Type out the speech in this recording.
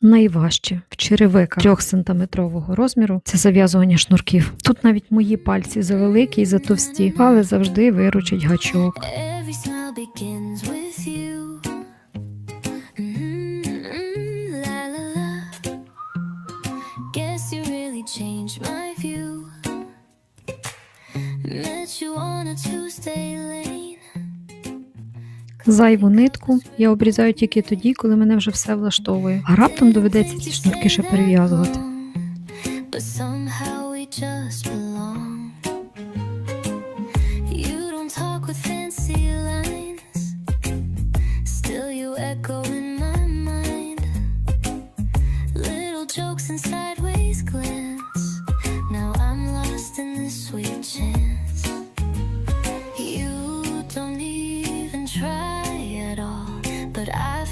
Найважче в черевиках 3 сантиметрового розміру це зав'язування шнурків. Тут навіть мої пальці завеликі і затовсті, але завжди виручить гачок. Mm-hmm. Met you on a Tuesday lane. Зайву нитку я обрізаю тільки тоді, коли мене вже все влаштовує. А раптом доведеться ці шнурки ще перев'язувати. jokes inside at all, but I